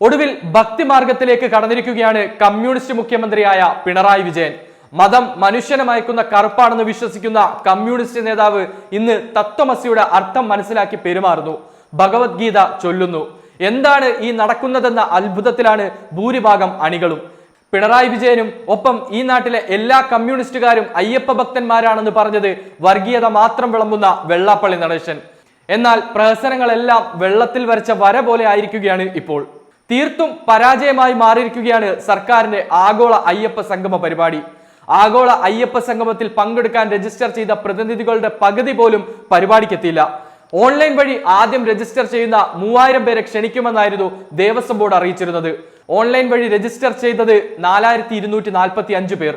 ഒടുവിൽ ഭക്തിമാർഗത്തിലേക്ക് കടന്നിരിക്കുകയാണ് കമ്മ്യൂണിസ്റ്റ് മുഖ്യമന്ത്രിയായ പിണറായി വിജയൻ. മതം മനുഷ്യനെ മയക്കുന്ന കറുപ്പാണെന്ന് വിശ്വസിക്കുന്ന കമ്മ്യൂണിസ്റ്റ് നേതാവ് ഇന്ന് തത്വമസിയുടെ അർത്ഥം മനസ്സിലാക്കി പെരുമാറുന്നു. ഭഗവത്ഗീത ചൊല്ലുന്നു. എന്താണ് ഈ നടക്കുന്നതെന്ന അത്ഭുതത്തിലാണ് ഭൂരിഭാഗം അണികളും. പിണറായി വിജയനും ഒപ്പം ഈ നാട്ടിലെ എല്ലാ കമ്മ്യൂണിസ്റ്റുകാരും അയ്യപ്പ ഭക്തന്മാരാണെന്ന് പറഞ്ഞത് വർഗീയത മാത്രം വിളമ്പുന്ന വെള്ളാപ്പള്ളി നടേശൻ. എന്നാൽ പ്രഹസനങ്ങളെല്ലാം വെള്ളത്തിൽ വരച്ച വര പോലെ ആയിരിക്കുകയാണ് ഇപ്പോൾ. തീർത്തും പരാജയമായി മാറിയിരിക്കുകയാണ് സർക്കാരിന്റെ ആഗോള അയ്യപ്പ സംഗമ പരിപാടി. ആഗോള അയ്യപ്പ സംഗമത്തിൽ പങ്കെടുക്കാൻ രജിസ്റ്റർ ചെയ്ത പ്രതിനിധികളുടെ പകുതി പോലും പരിപാടിക്കെത്തിയില്ല. ഓൺലൈൻ വഴി ആദ്യം രജിസ്റ്റർ ചെയ്യുന്ന മൂവായിരം പേരെ ക്ഷണിക്കുമെന്നായിരുന്നു ദേവസ്വം ബോർഡ് അറിയിച്ചിരുന്നത്. ഓൺലൈൻ വഴി രജിസ്റ്റർ ചെയ്തത് നാലായിരത്തി ഇരുന്നൂറ്റി നാൽപ്പത്തി അഞ്ച് പേർ.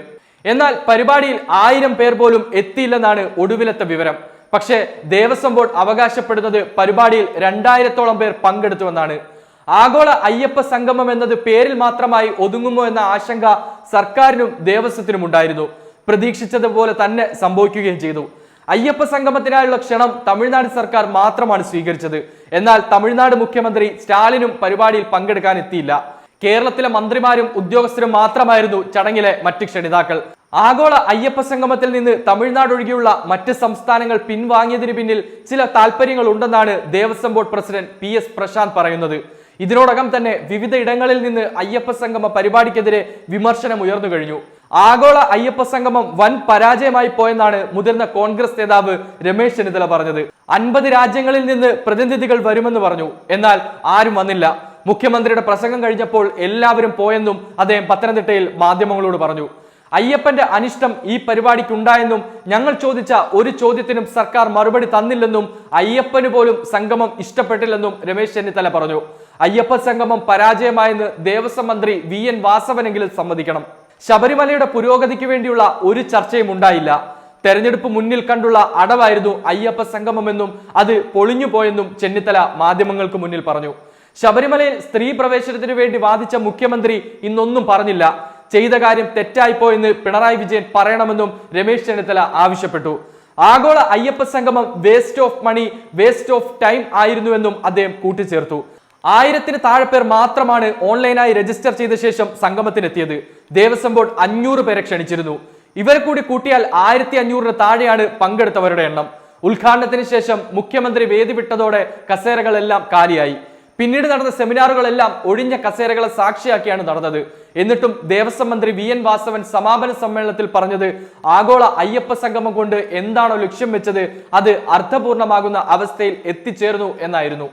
എന്നാൽ പരിപാടിയിൽ ആയിരം പേർ പോലും എത്തിയില്ലെന്നാണ് ഒടുവിലത്തെ വിവരം. പക്ഷേ ദേവസ്വം ബോർഡ് അവകാശപ്പെടുന്നത് പരിപാടിയിൽ രണ്ടായിരത്തോളം പേർ പങ്കെടുത്തുവെന്നാണ്. ആഗോള അയ്യപ്പ സംഗമം എന്നത് പേരിൽ മാത്രമായി ഒതുങ്ങുമോ എന്ന ആശങ്ക സർക്കാരിനും ദേവസ്വത്തിനും ഉണ്ടായിരുന്നു. പ്രതീക്ഷിച്ചതുപോലെ തന്നെ സംഭവിക്കുകയും ചെയ്തു. അയ്യപ്പ സംഗമത്തിനായുള്ള ക്ഷണം തമിഴ്നാട് സർക്കാർ മാത്രമാണ് സ്വീകരിച്ചത്. എന്നാൽ തമിഴ്നാട് മുഖ്യമന്ത്രി സ്റ്റാലിനും പരിപാടിയിൽ പങ്കെടുക്കാൻ എത്തിയില്ല കേരളത്തിലെ മന്ത്രിമാരും ഉദ്യോഗസ്ഥരും മാത്രമായിരുന്നു ചടങ്ങിലെ മറ്റ് ക്ഷണിതാക്കൾ. ആഗോള അയ്യപ്പ സംഗമത്തിൽ നിന്ന് തമിഴ്നാട് ഒഴികെയുള്ള മറ്റ് സംസ്ഥാനങ്ങൾ പിൻവാങ്ങിയതിന് പിന്നിൽ ചില താല്പര്യങ്ങൾ ഉണ്ടെന്നാണ് Devaswom board president P S Prashanth പറയുന്നത്. ഇതിനോടകം തന്നെ വിവിധ ഇടങ്ങളിൽ നിന്ന് അയ്യപ്പ സംഗമ പരിപാടിക്കെതിരെ വിമർശനം ഉയർന്നു കഴിഞ്ഞു. ആഗോള അയ്യപ്പ സംഗമം വൻ പരാജയമായി പോയെന്നാണ് മുതിർന്ന കോൺഗ്രസ് നേതാവ് രമേശ് ചെന്നിത്തല പറഞ്ഞത്. അൻപത് രാജ്യങ്ങളിൽ നിന്ന് പ്രതിനിധികൾ വരുമെന്ന് പറഞ്ഞു. എന്നാൽ ആരും വന്നില്ല. മുഖ്യമന്ത്രിയുടെ പ്രസംഗം കഴിഞ്ഞപ്പോൾ എല്ലാവരും പോയെന്നും അദ്ദേഹം പത്തനംതിട്ടയിൽ മാധ്യമങ്ങളോട് പറഞ്ഞു. അയ്യപ്പന്റെ അനിഷ്ടം ഈ പരിപാടിക്കുണ്ടായെന്നും ഞങ്ങൾ ചോദിച്ച ഒരു ചോദ്യത്തിനും സർക്കാർ മറുപടി തന്നില്ലെന്നും അയ്യപ്പന് പോലും സംഗമം ഇഷ്ടപ്പെട്ടില്ലെന്നും രമേശ് ചെന്നിത്തല പറഞ്ഞു. അയ്യപ്പ സംഗമം പരാജയമായെന്ന് ദേവസ്വം മന്ത്രി വി എൻ വാസവനെങ്കിലും സമ്മതിക്കണം. ശബരിമലയുടെ പുരോഗതിക്ക് വേണ്ടിയുള്ള ഒരു ചർച്ചയും ഉണ്ടായില്ല. തെരഞ്ഞെടുപ്പ് മുന്നിൽ കണ്ടുള്ള അടവായിരുന്നു അയ്യപ്പ സംഗമമെന്നും അത് പൊളിഞ്ഞുപോയെന്നും ചെന്നിത്തല മാധ്യമങ്ങൾക്ക് മുന്നിൽ പറഞ്ഞു. ശബരിമലയിൽ സ്ത്രീ പ്രവേശനത്തിനു വേണ്ടി വാദിച്ച മുഖ്യമന്ത്രി ഇന്നൊന്നും പറഞ്ഞില്ല. ചെയ്ത കാര്യം തെറ്റായിപ്പോയെന്ന് പിണറായി വിജയൻ പറയണമെന്നും രമേശ് ചെന്നിത്തല ആവശ്യപ്പെട്ടു. ആഗോള അയ്യപ്പ സംഗമം waste of money waste of time ആയിരുന്നുവെന്നും അദ്ദേഹം കൂട്ടിച്ചേർത്തു. ആയിരത്തിന് താഴെ പേർ മാത്രമാണ് ഓൺലൈനായി രജിസ്റ്റർ ചെയ്ത ശേഷം സംഗമത്തിനെത്തിയത്. ദേവസ്വം ബോർഡ് അഞ്ഞൂറ് പേരെ ക്ഷണിച്ചിരുന്നു. ഇവരെ കൂടി കൂട്ടിയാൽ ആയിരത്തി അഞ്ഞൂറിന് താഴെയാണ് പങ്കെടുത്തവരുടെ എണ്ണം. ഉദ്ഘാടനത്തിന് ശേഷം മുഖ്യമന്ത്രി വേദി വിട്ടതോടെ കസേരകളെല്ലാം കാലിയായി. പിന്നീട് നടന്ന സെമിനാറുകളെല്ലാം ഒഴിഞ്ഞ കസേരകളെ സാക്ഷിയാക്കിയാണ് നടന്നത്. എന്നിട്ടും ദേവസ്വം മന്ത്രി വി എൻ വാസവൻ സമാപന സമ്മേളനത്തിൽ പറഞ്ഞത് ആഗോള അയ്യപ്പ സംഗമം കൊണ്ട് എന്താണോ ലക്ഷ്യം വെച്ചത് അത് അർത്ഥപൂർണമാകുന്ന അവസ്ഥയിൽ എത്തിച്ചേർന്നു എന്നായിരുന്നു.